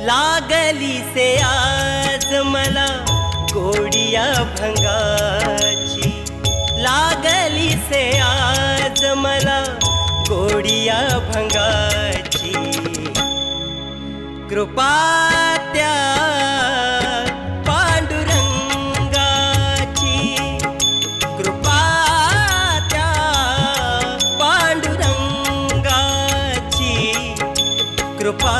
लागली से आज मला गोडिया भंगाची. लागली से आज मला गोडिया भंगाची. कृपा कृपा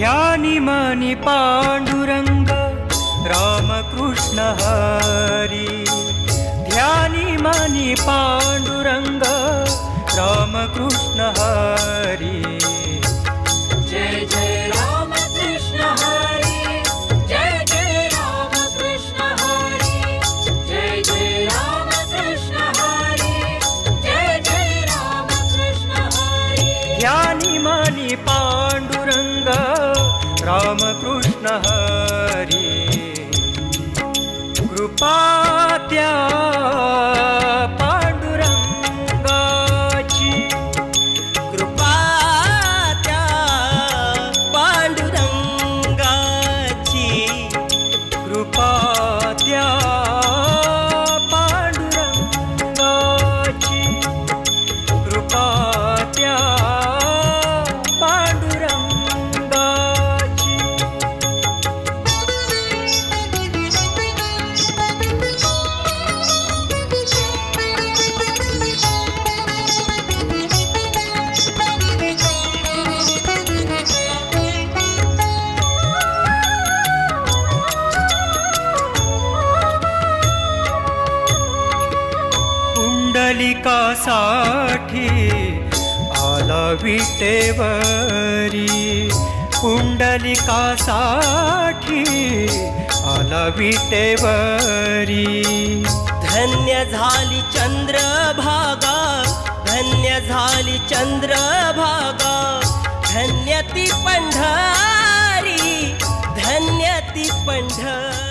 ध्यानी मनी पांडुरंग रामकृष्ण हरी। ध्यानी मनी पांडुरंग रामकृष्ण हरी। जय जय राम कृष्ण हरी जय जय राम कृष्ण हरी। जय जय राम कृष्ण हरी जय जय राम कृष्ण हरी। ध्यानी मनी पांडुरंग कृष्ण हरी। कृपात्या पांडुरंगाची। कृपा त्या पांडुरंगाची। कृपात्या पुंडलिकासाठी आला विटेवरी. पुंडलिकासाठी आला विटेवरी. धन्य झाली चंद्रभागा धन्य झाली चंद्रभागा. धन्य ती पंढरी धन्य ती पंढरी.